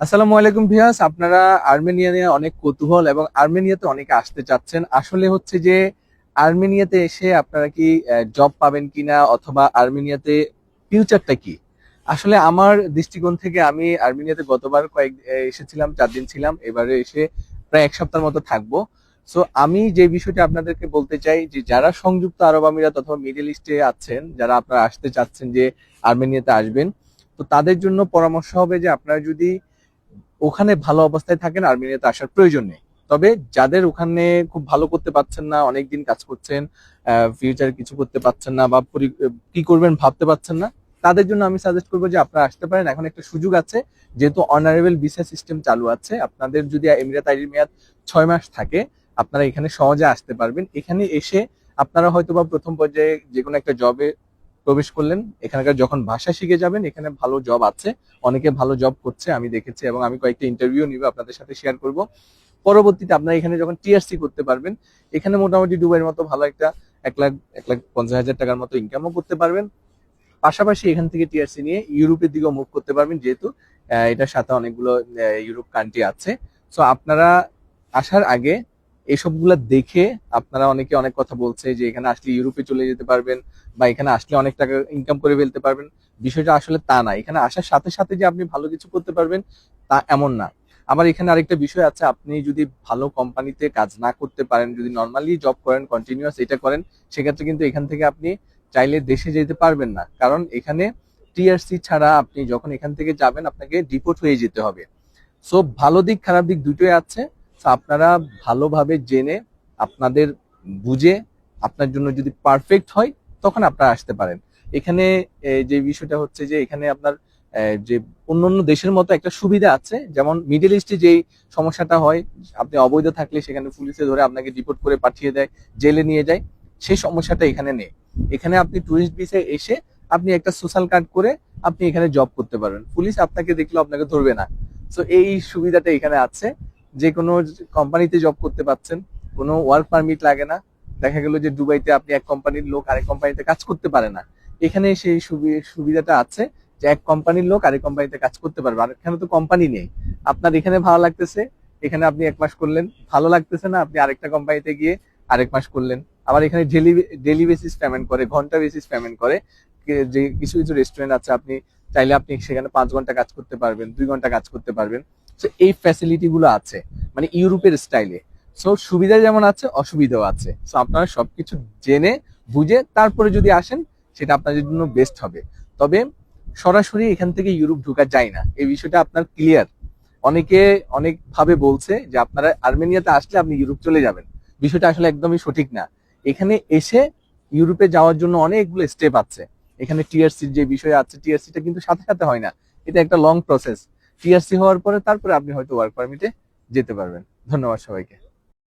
আসসালামু আলাইকুম ভিয়াস আপনারা আর্মেনিয়া নিয়ে অনেক কৌতূহল এবং আর্মেনিয়াতে অনেকে আসতে চাচ্ছেন। আসলে হচ্ছে যে, আর্মেনিয়াতে এসে আপনারা কি জব পাবেন কিনা অথবা আর্মেনিয়াতে ফিউচারটা কি? আসলে আমার দৃষ্টিকোণ থেকে আমি আর্মেনিয়াতে গতবার কয়েক এসেছিলাম, চার দিন ছিলাম, এবারে এসে প্রায় এক সপ্তাহের মতো থাকব। সো আমি যে বিষয়টা আপনাদেরকে বলতে চাই যে, যারা সংযুক্ত আরব আমিরাত অথবা মিডল ইস্টে আছেন, যারা আপনারা আসতে চাচ্ছেন যে, আর্মেনিয়াতে আসবেন, তো তাদের জন্য পরামর্শ হবে যে, আপনারা যদি ওখানে ভালো অবস্থায় থাকেন আর্মেনিয়াতে আসার প্রয়োজন নেই। তবে যাদের ওখানে খুব ভালো করতে পারছেন না, অনেকদিন কাজ করছেন ফিউচার কিছু করতে পারছেন না বা কি করবেন ভাবতে পারছেন না, তাদের জন্য আমি সাজেস্ট করব যে আপনারা আসতে পারেন। এখন একটা সুযোগ আছে, যেহেতু অনারেবল ভিসা সিস্টেম চালু আছে, আপনাদের যদি এমিরাত আইডির মেয়াদ ছয় মাস থাকে, আপনারা এখানে সহজে আসতে পারবেন। এখানে এসে আপনারা হয়তো বা প্রথম পর্যায়ে যে কোনো একটা জবে প্রবেশ করলেন। এখানকার যখন ভাষা শিখে যাবেন, এখানে ভালো জব আছে। অনেকে ভালো জব করছে, আমি দেখেছি এবং আমি কয়েকটা ইন্টারভিউ নিব, আপনাদের সাথে শেয়ার করব। পরবর্তীতে আপনারা এখানে যখন টিআরসি করতে পারবেন, এখানে মোটামুটি দুবাইয়ের মতো ভালো একটা এক লাখ এক লাখ পঞ্চাশ হাজার টাকার মতো ইনকামও করতে পারবেন। পাশাপাশি এখান থেকে টিআরসি নিয়ে ইউরোপের দিকেও মুভ করতে পারবেন, যেহেতু এটার সাথে অনেকগুলো ইউরোপ কান্ট্রি আছে। সো আপনারা আসার আগে এসবগুলা দেখে আপনারা অনেকে অনেক কথা বলছে যে এখানে আসলে ইউরোপে চলে যেতে পারবেন বা এখানে আসলে অনেক টাকা ইনকাম করে ফেলতে পারবেন। বিষয়টা আসলে তা না। এখানে আসার সাথে সাথে যে আপনি ভালো কিছু করতে পারবেন তা এমন না। আবার এখানে আরেকটা বিষয় আছে, আপনি যদি ভালো কোম্পানিতে কাজ না করতে পারেন, যদি নর্মালি জব করেন কন্টিনিউয়াস এটা করেন, সেক্ষেত্রে কিন্তু এখান থেকে আপনি চাইলে দেশে যেতে পারবেন না। কারণ এখানে টিআরসি ছাড়া আপনি যখন এখান থেকে যাবেন, আপনাকে ডিপোর্ট হয়ে যেতে হবে। সো ভালো দিক, খারাপ দিক দুটোই আছে। আপনারা ভালোভাবে জেনে, আপনাদের বুঝে, আপনার জন্য যদি পারফেক্ট হয়, তখন আপনারা আসতে পারেন। এখানে যে বিষয়টা হচ্ছে যে, এখানে আপনার যে অন্যান্য দেশের মতো একটা সুবিধা আছে। যেমন মিডল ইস্টে যেই সমস্যাটা হয়, আপনি অবৈধ থাকলে সেখানে পুলিশে ধরে আপনাকে রিপোর্ট করে পাঠিয়ে দেয়, জেলে নিয়ে যায়, সেই সমস্যাটা এখানে নেই। এখানে আপনি টুরিস্ট ভিসায় এসে আপনি একটা সোশ্যাল কার্ড করে আপনি এখানে জব করতে পারবেন পুলিশ আপনাকে দেখলেও আপনাকে ধরবে না। তো এই সুবিধাটা এখানে আছে। যে কোনো কোম্পানিতে জব করতে পারছেন কোনো ওয়ার্ক পারমিট লাগে না, দেখা গেল যে দুবাইতে আপনি এক কোম্পানির লোক আরেক কোম্পানিতে কাজ করতে পারে না। এখানে সেই সুবি- সুবিধাটা আছে যে এক কোম্পানির লোক আরেক কোম্পানিতে কাজ করতে পারবে, আর এখানে তো কোম্পানি নেই। আপনার এখানে ভালো লাগতেছে, এখানে আপনি এক মাস করলেন, ভালো লাগতেছে না, আপনি আরেকটা কোম্পানিতে গিয়ে আরেক মাস করলেন। আবার এখানে ডেলি ডেলি বেসিস পেমেন্ট করে, ঘণ্টা বেসিস পেমেন্ট করে যে কিছু কিছু রেস্টুরেন্ট আছে, আপনি চাইলে আপনি সেখানে পাঁচ ঘণ্টা কাজ করতে পারবেন, দুই ঘণ্টা কাজ করতে পারবেন। এই ফ্যাসিলিটি গুলো আছে মানে ইউরোপের স্টাইলে সো সুবিধা যেমন আছে, অসুবিধাও আছে। সো আপনারা সবকিছু জেনে, বুঝে, তারপরে যদি আসেন, সেটা আপনাদের জন্য বেস্ট হবে। তবে, সরাসরি এখান থেকে ইউরোপ ঢোকা যায় না। এই বিষয়টা আপনার ক্লিয়ার অনেকে অনেক ভাবে বলছে যে, আপনারা আর্মেনিয়াতে আসলে আপনি ইউরোপ চলে যাবেন। বিষয়টা আসলে একদমই সঠিক না। এখানে এসে ইউরোপে যাওয়ার জন্য অনেকগুলো স্টেপ আছে। এখানে টিআরসির যে বিষয় আছে টিআরসিটা কিন্তু সাথে সাথে হয় না। এটা একটা লং প্রসেস টিআরসি হওয়ার পরে তারপরে আপনি হয়তো ওয়ার্ক পারমিটে যেতে পারবেন। ধন্যবাদ সবাইকে।